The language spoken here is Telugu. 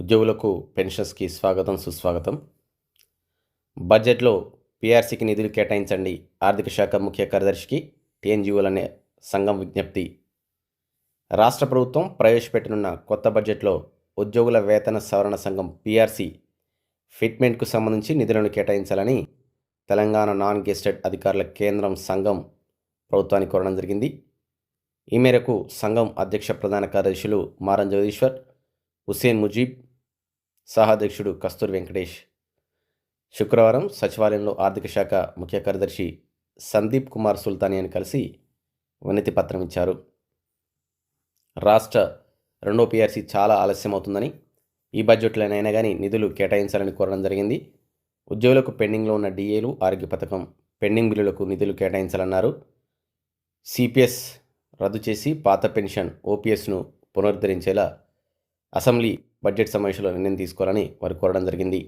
ఉద్యోగులకు పెన్షన్స్కి స్వాగతం సుస్వాగతం. బడ్జెట్లో పీఆర్సీకి నిధులు కేటాయించండి ఆర్థిక శాఖ ముఖ్య కార్యదర్శికి టీఎన్జిఓలనే సంఘం విజ్ఞప్తి. రాష్ట్ర ప్రభుత్వం ప్రవేశపెట్టనున్న కొత్త బడ్జెట్లో ఉద్యోగుల వేతన సవరణ సంఘం పీఆర్సీ ఫిట్మెంట్కు సంబంధించి నిధులను కేటాయించాలని తెలంగాణ నాన్ గెస్టెడ్ అధికారుల కేంద్రం సంఘం ప్రభుత్వానికి కోరడం జరిగింది. ఈ మేరకు సంఘం అధ్యక్ష ప్రధాన కార్యదర్శులు మారం జగదీశ్వర్ హుసేన్ ముజీబ్ సహాధ్యక్షుడు కస్తూరి వెంకటేష్. శుక్రవారం సచివాలయంలో ఆర్థిక శాఖ ముఖ్య కార్యదర్శి సందీప్ కుమార్ సుల్తానియాని కలిసి వినతి పత్రం ఇచ్చారు. రాష్ట్ర రెండో పీఆర్సీ చాలా ఆలస్యం అవుతుందని ఈ బడ్జెట్లోనైనా కానీ నిధులు కేటాయించాలని కోరడం జరిగింది. ఉద్యోగులకు పెండింగ్లో ఉన్న డిఏలు ఆరోగ్య పథకం పెండింగ్ బిల్లులకు నిధులు కేటాయించాలన్నారు. సిపిఎస్ రద్దు చేసి పాత పెన్షన్ ఓపీఎస్ను పునరుద్ధరించేలా అసెంబ్లీ బడ్జెట్ సమావేశంలో నిర్ణయం తీసుకోవాలని వారు కోరడం జరిగింది.